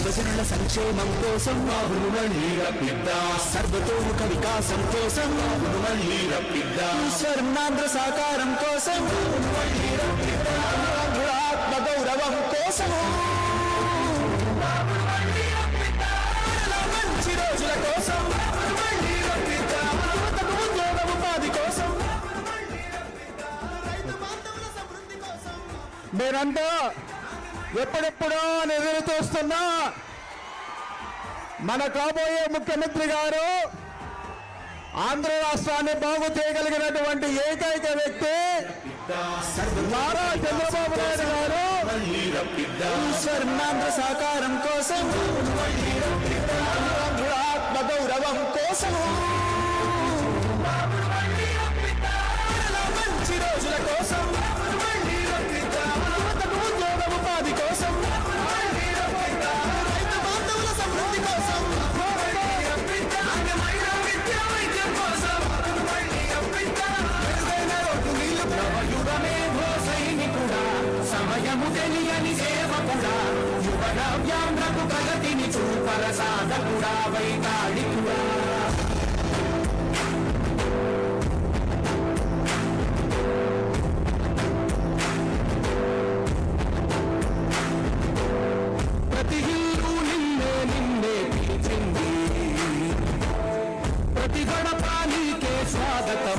సంక్షేమం కోసం సర్వతోముఖ వికాసం కోసం స్వర్ణాంధ్ర సాకారం కోసం ఆత్మ గౌరవం కోసం మంచి రోజుల కోసం మీరంతా ఎప్పుడెప్పుడో ఎదురు చూస్తున్నా మన కాబోయే ముఖ్యమంత్రి గారు ఆంధ్ర రాష్ట్రాన్ని బాగు చేయగలిగినటువంటి ఏకైక వ్యక్తి నారా చంద్రబాబు నాయుడు గారు. సాకారం కోసం సమయము తెలియని సేవకుడా యువ నవ్యాంధ్రకు ప్రగతిని చూపర సాధకుడా వైతాళికుడా స్వాగతం.